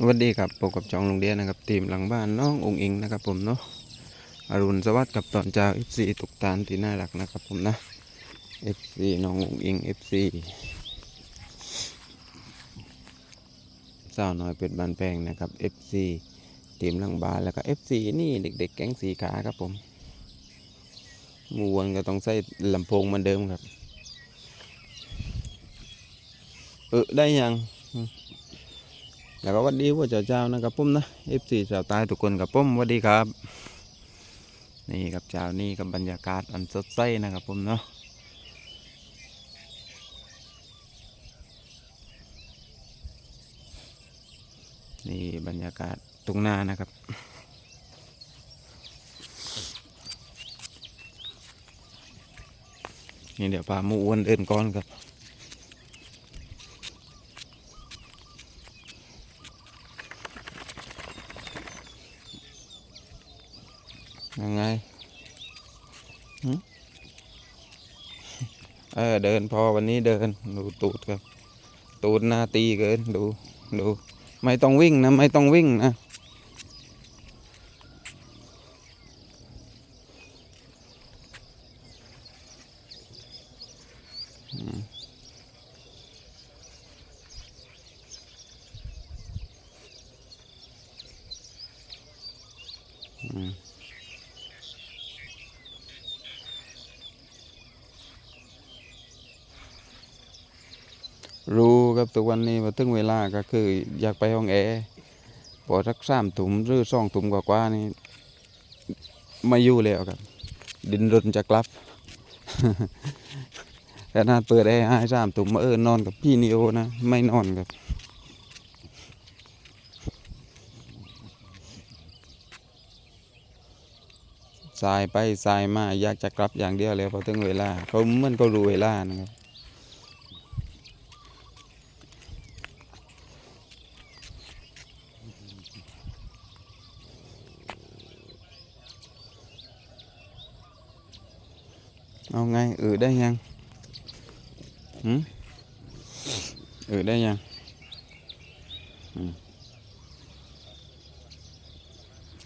สวัสดีครับพบกับจองโรงเรียนนะครับทีมหลังบ้านน้ององอิงนะครับผมเนาะอรุณสวัสดิ์กับตอนเช้า FC ตุกตานที่น่ารักนะครับผมนะ FC น้ององอิง FC สาวน้อยเป็ดบานแปลงนะครับ FC ทีมหลังบ้านแล้วก็ FC นี่เด็ก ๆ แก๊งสีขาครับผมมวนก็ต้องใส่ลำโพงเหมือนเดิมครับ เออได้ยัง แล้วก็วัดดีว่าเจ้าเจ้านะครับผมนะ F4 ชาวใต้ทุกคนกับผมสวัสดีครับ นี่ครับเจ้านี่กับบรรยากาศอันสดใสนะครับผมเนาะนี่บรรยากาศตรงหน้านะครับนี่เดี๋ยวพามูอ้วนเดินก่อนครับ ยังไงเออเดินพอวันนี้เดินดูตูดครับตูดหน้าตีเกินดูดู ไม่ต้องวิ่งนะ ไม่ต้องวิ่งนะอืมอืม รู้ ครับทุกวันนี้มาถึงเวลาก็คืออยากไปห้องแอร์พอสักสามถุมหรือสองถุมกว่าๆนี่ไม่อยู่แล้วครับ ดินรนจะกลับขนาเปิดแอร์ให้สามถุมมาเออนอนกับพี่นิโอนะ ไม่นอนครับสายไปสายมาอยากจะกลับอย่างเดียวเลยพอถึงเวลาเขามันก็รู้เวลานะครับ เอาไงเออได้ยังหืมเออได้ยังอืม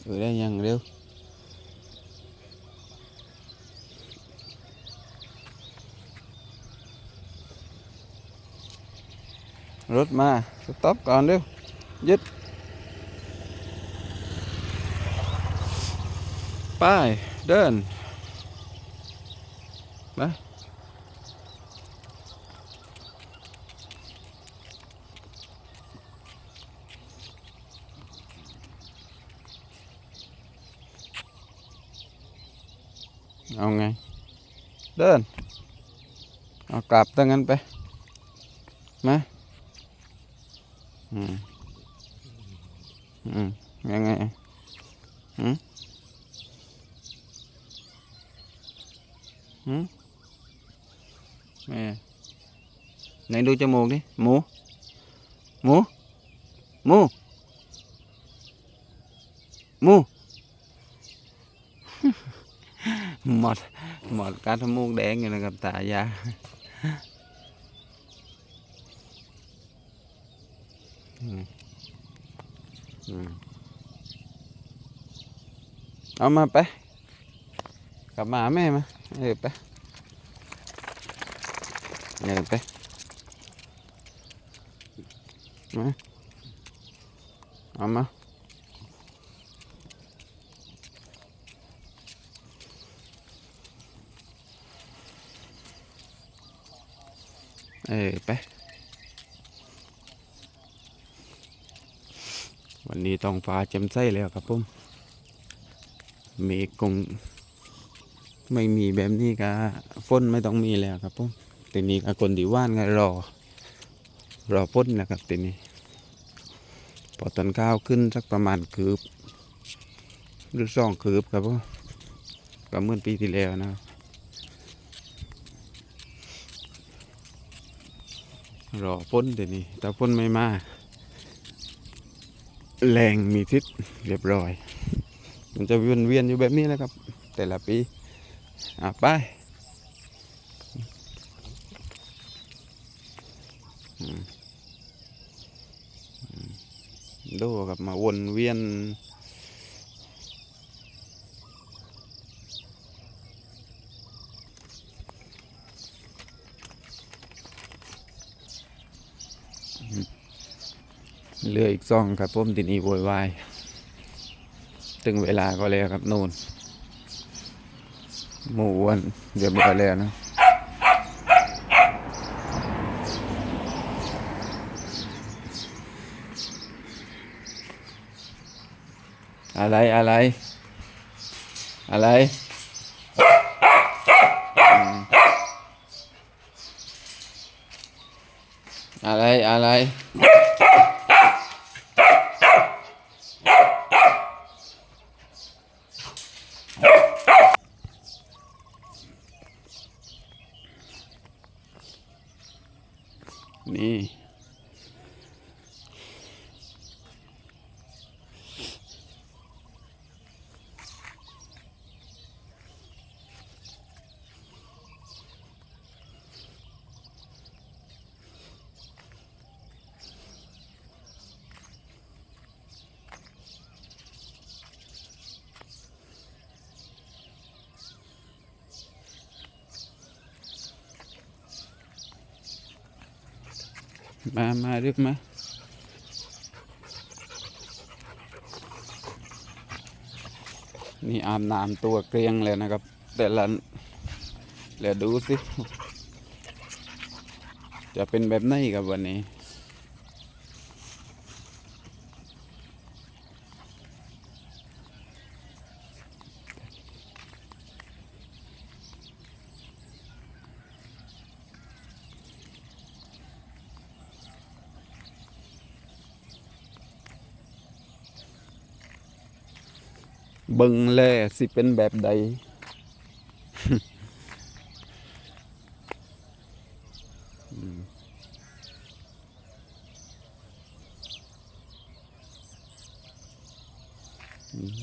เออได้ยังเร็วรถ มาเอาไง เดิน เอากลับตั้งนั้นไป มาอืมอืมยังไงอืมอืม ไหนดูจมูกดิหมูหมูหมูหมูหมดหมดการทมูกแดงอยู่นะครับตายาเอามาไป กลับมาหาแม่มาเออไป เดินไปมาเอามาเออไป วันนี้ต้องฟ้าแจ่มใสแล้วครับผมเมฆคงไม่มีแบบนี้ก็ฝนไม่ต้องมีแล้วครับผม ทีนี้ก็คนที่ว่านก็รอ รอพ้นนะครับทีนี้ พอตอนข้าวขึ้นสักประมาณคืบหรือสองคืบครับก็เมื่อปีที่แล้วนะครับรอพ้นทีนี้ถ้าพ้นไม่มาแรงมีทิศเรียบร้อย มันจะวนเวียนอยู่แบบนี้แหละครับ แต่ละปีอะไป ดโดครับมาวนเวียน เหลืออีกซองครับผมทีนี้โวยวายถึงเวลาก็แล้วครับ นู่นหมูอ้วนเรียบร้อยแล้วนะ อะไรอะไรอะไรอืมอะไรอะไร นี่ มามาเรียกมานี่อาบน้ำตัวเกรียงเลยนะครับ แต่ละเดี๋ยวดูสิ จะเป็นแบบไหนกับวันนี้ เบิ่งแลสิเป็นแบบใด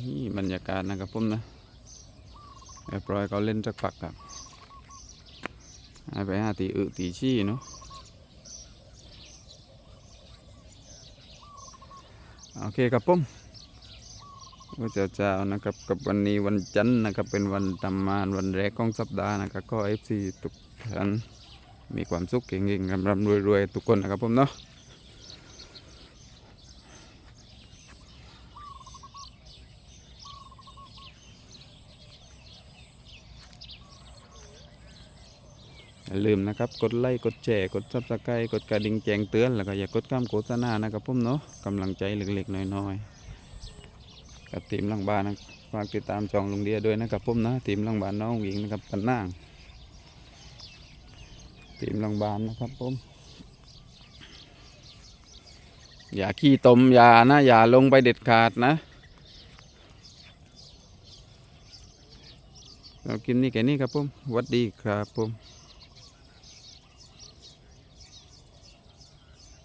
นี่บรรยากาศนะครับผมนะเรียบร้อยเขาเล่นสักปักครับให้ไปหาตีอึตีชี้เนาะโอเคครับผม ก็เจ้าๆนะครับกับวันนี้วันจันทร์นะครับเป็นวันทำงานวันแรกของสัปดาห์นะครับก็เอฟซีทุกท่านมีความสุขเก่งๆรำๆรวยๆทุกคนนะครับผมเนาะอย่าลืมนะครับ กดไลค์กดแชร์กดซับสไครต์กดกระดิ่งแจ้งเตือน แล้วก็อย่ากดข้ามโฆษณานะครับผมเนาะกำลังใจเล็กๆน้อยๆ กับทีมลังบ้านนะฝากติดตามจองลุงเดียด้วยนะครับผมนะทีมลังบ้านน้องหญิงนะครับปันนางทีมลังบ้านนะครับผมอย่าขี้ตมอย่านะอย่าลงไปเด็ดขาดนะเรากินนี่แค่นี้ครับผมวัดดีครับผม